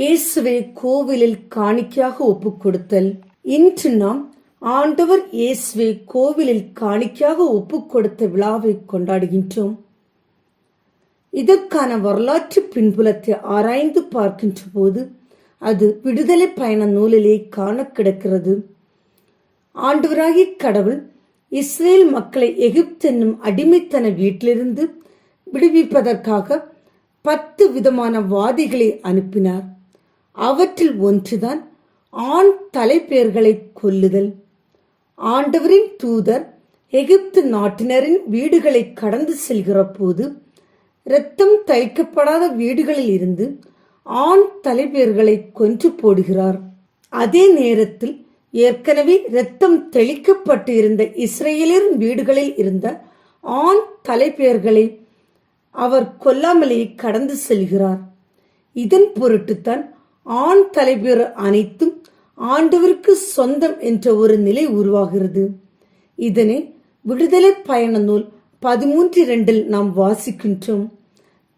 இயேசுவை கோவிலில் காணிக்கையாக ஒப்புக் கொடுத்தல் இன்று நாம் ஆண்டவர் இயேசுவை கோவிலில் காணிக்கையாக ஒப்புக் கொடுத்த விழாவை கொண்டாடுகின்றோம். இதற்கான வரலாற்று பின்புலத்தை ஆராய்ந்து பார்க்கின்ற போது அது விடுதலை பயண நூலிலே காண கிடக்கிறது ஆண்டவராகிய கடவுள் இஸ்ரேல் மக்களை எகிப்து என்னும் அடிமைத்தன வீட்டிலிருந்து விடுவிப்பதற்காக பத்து விதமான வாதிகளை அனுப்பினார். அவற்றில் ஒன்றுதான் ஆண் தலைப்பெயர்களை கொல்லுதல். ஆண்டவரின் தூதர் எகிப்து நாட்டினரின் வீடுகளை கடந்து செல்கிற போது இரத்தம் தைக்கப்படாத வீடுகளில் இருந்து ஆண் தலைப்பெயர்களை கொன்று போடுகிறார். அதே நேரத்தில் ஏற்கனவே இரத்தம் தெளிக்கப்பட்டு இருந்த இஸ்ரேலின் வீடுகளில் இருந்த ஆண் தலைப்பெயர்களை அவர் கொல்லாமலேயே கடந்து செல்கிறார். இதன் பொருட்டுத்தான் ஆண் தலைவர் அனைத்தும் ஆண்டவருக்கு சொந்தம் என்ற ஒரு நிலை உருவாகிறது. இதனை விடுதலை பயண நூல் பதிமூன்று இரண்டில் நாம் வாசிக்கின்றோம்.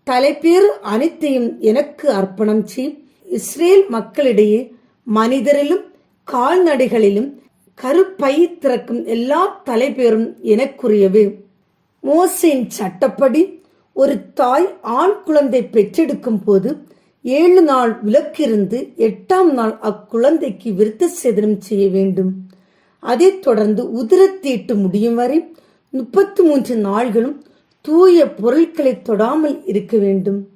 தலைப்பேறு அனைத்தையும் எனக்கு அர்ப்பணம் செய். இஸ்ரேல் மக்களிடையே மனிதரிலும் கால்நடைகளிலும் கருப்பை திறக்கும் எல்லா தலைப்பேரும் எனக்குரியவே. மோசையின் சட்டப்படி ஒரு தாய் ஆண் குழந்தை பெற்றெடுக்கும் போது ஏழு நாள் விலக்கிருந்து எட்டாம் நாள் அக்குழந்தைக்கு விருத்த சேதனம் செய்ய வேண்டும். அதைத் தொடர்ந்து உதிரத்தீட்டு முடியும் வரை முப்பத்து மூன்று நாள்களும் தூய பொருட்களை தொடாமல் இருக்க வேண்டும்.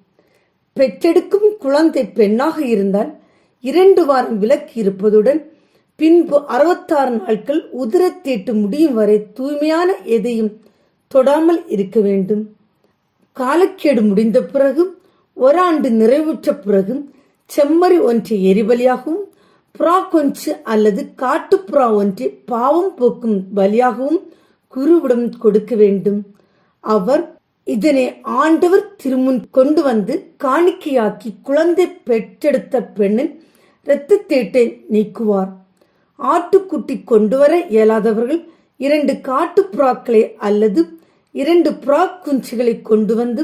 பெற்றெடுக்கும் குழந்தை பெண்ணாக இருந்தால் இரண்டு வாரம் விலக்கு இருப்பதுடன் பின்பு அறுபத்தாறு நாட்கள் உதிரத்தீட்டு முடியும் வரை தூய்மையான எதையும் தொடாமல் இருக்க வேண்டும். காலக்கேடு முடிந்த பிறகு ஓராண்டு நிறைவுற்ற பிறகு செம்மறி ஒன்றை எரிபலியாகவும் புறா கொஞ்சு அல்லது காட்டுப்புறா ஒன்றை பாவம் போக்கும் பலியாகவும் குருவிடம் கொடுக்க வேண்டும். அவர் இதனை ஆண்டவர் திருமுன் கொண்டு வந்து காணிக்கையாக்கி குழந்தை பெற்றெடுத்த பெண்ணின் இரத்தத்தேட்டை நீக்குவார். ஆட்டுக்குட்டி கொண்டு வர இயலாதவர்கள் இரண்டு காட்டுப்புறாக்களை அல்லது இரண்டு புறா குஞ்சுகளை கொண்டு வந்து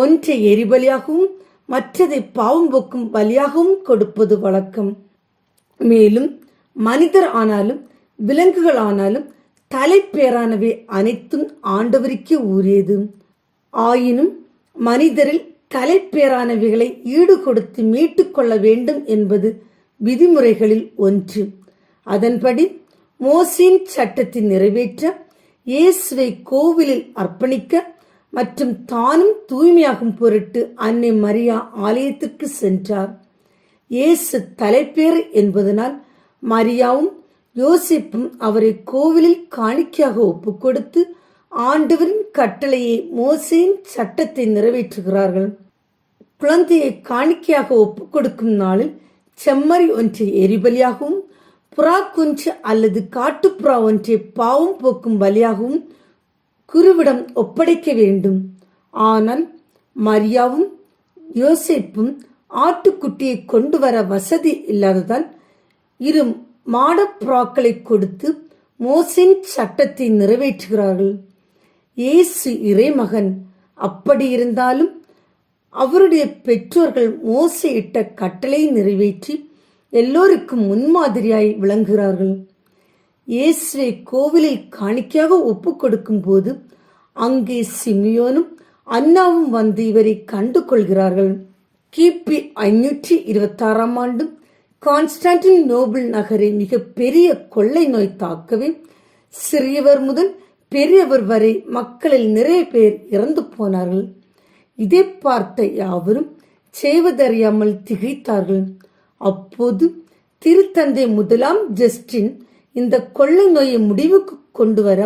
ஒன்றை எரிபலியாகவும் மற்றதை பாவம் போக்கும் பலியாகவும் கொடுப்பது வழக்கம். மேலும் மனிதர் ஆனாலும் விலங்குகள் ஆனாலும் தலைப்பேரானவை அனைத்தும் ஆண்டவருக்கே உரியது ஆயினும் மனிதரில் தலைப்பேரானவைகளை ஈடு கொடுத்து மீட்டுக்கொள்ள வேண்டும் என்பது விதிமுறைகளில் ஒன்று. அதன்படி மோசின் சட்டத்தை நிறைவேற்ற இயேசுவை கோவிலில் அர்ப்பணிக்க மற்றும் தானும் தூய்மையாகும் பொருட்டு அன்னை மரியா ஆலயத்திற்கு சென்றார். இயேசு தலைப்பேர் என்பதனால் மரியாவும் யோசிப்பும் அவரை கோவிலில் காணிக்கையாக ஒப்புக்கொடுத்து ஆண்டவரின் கட்டளையை மோசையின் சட்டத்தை நிறைவேற்றுகிறார்கள். குழந்தையை காணிக்கையாக ஒப்புக்கொடுக்கும் நாளில் செம்மறி ஒன்றை எரிபலியாகவும் புறா குஞ்சு அல்லது காட்டுப்புறா ஒன்றை பாவம் போக்கும் பலியாகவும் குருவிடம் ஒப்படைக்க வேண்டும். ஆனால் மரியாவும் யோசிப்பும் ஆட்டுக்குட்டியை கொண்டு வர வசதி இல்லாததால் இரு மாடப்புறாக்களை கொடுத்து மோசின் சட்டத்தை நிறைவேற்றுகிறார்கள். இயேசு இறைமகன். அப்படி இருந்தாலும் அவருடைய பெற்றோர்கள் மோசையிட்ட கட்டளை நிறைவேற்றி எல்லோருக்கும் முன்மாதிரியாய் விளங்குகிறார்கள். இயேசுவை கோவிலில் காணிக்கையாக ஒப்பு கொடுக்கும் போது அங்கே சிமியோனும் அண்ணாவும் வந்து இவரை கண்டு கொள்கிறார்கள். கிபி ஐநூற்றி இருபத்தாறாம் ஆண்டும் கான்ஸ்டான்டின் நோபல் நகரை மிக பெரிய கொள்ளை நோய் தாக்கவே சிறியவர் முதல் பெரியவர் வரை மக்களில் நிறைய பேர் இறந்து போனார்கள். இதை பார்த்த யாவரும் செய்வதறியாமல் திகைத்தார்கள். அப்போது திருத்தந்தை முதலாம் ஜஸ்டின் இந்த கொள்ளை நோயை முடிவுக்கு கொண்டு வர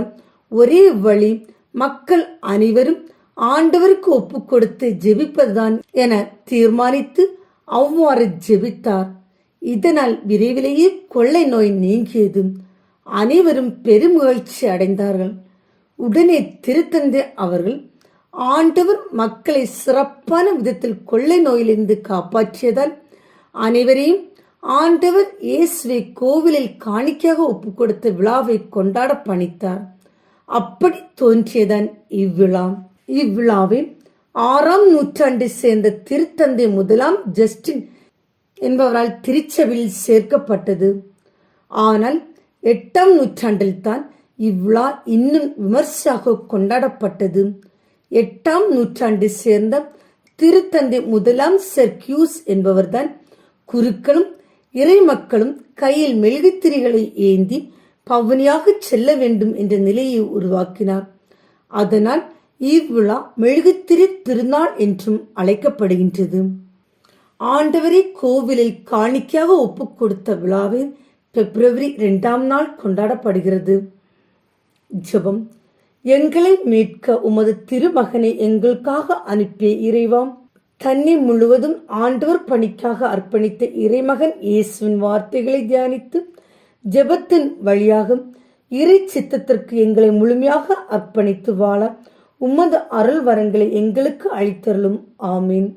ஒரே வழி மக்கள் அனைவரும் ஆண்டவருக்கு ஒப்பு கொடுத்து ஜெபிப்பதுதான் என தீர்மானித்து அவ்வாறு ஜெபித்தார். இதனால் விரைவிலேயே கொள்ளை நோய் நீங்கியது அனைவரும் பெருமகிழ்ச்சி அடைந்தார்கள். உடனே திருத்தந்தை அவர்கள் ஆண்டவர் மக்களை சிறப்பான விதத்தில் கொள்ளை நோயிலிருந்து காப்பாற்றியதால் அனைவரையும் ஆண்டவர் இயேசுவை கோவிலில் காணிக்கையாக ஒப்பு கொடுத்த விழாவை கொண்டாட பணித்தார். அப்படி தோன்றியதான் இவ்விழா. இவ்விழாவை ஆறாம் நூற்றாண்டை சேர்ந்த திருத்தந்தை முதலாம் ஜஸ்டின் என்பவரால் திருச்சபையில் சேர்க்கப்பட்டது. ஆனால் எட்டாம் நூற்றாண்டில்தான் இவ்விழா இன்னும் விமர்சையாக கொண்டாடப்பட்டது. எட்டாம் நூற்றாண்டை சேர்ந்த திருத்தந்தை முதலாம் செர்கியூஸ் என்பவர்தான் குருக்களும் இறை மக்களும் கையில் மெழுகுத்திரிகளை ஏந்தி பவனியாக செல்ல வேண்டும் என்ற நிலையை உருவாக்கினார். அதனால் இவ்விழா மெழுகுத்திரி திருநாள் என்றும் அழைக்கப்படுகின்றது. ஆண்டவரை கோவிலில் காணிக்கையாக ஒப்புக் கொடுத்த விழாவை பிப்ரவரி இரண்டாம் நாள் கொண்டாடப்படுகிறது. ஜெபம் எங்களை மீட்க உமது திருமகனை எங்களுக்காக அனுப்பிய இறைவாம் தன்னை முழுவதும் ஆண்டவர் பணிக்காக அர்ப்பணித்த இறைமகன் இயேசுவின் வார்த்தைகளை தியானித்து ஜெபத்தின் வழியாக இறை சித்தத்திற்கு எங்களை முழுமையாக அர்ப்பணித்து வாழ உமது அருள் வரங்களை எங்களுக்கு அளித்தருளும். ஆமீன்.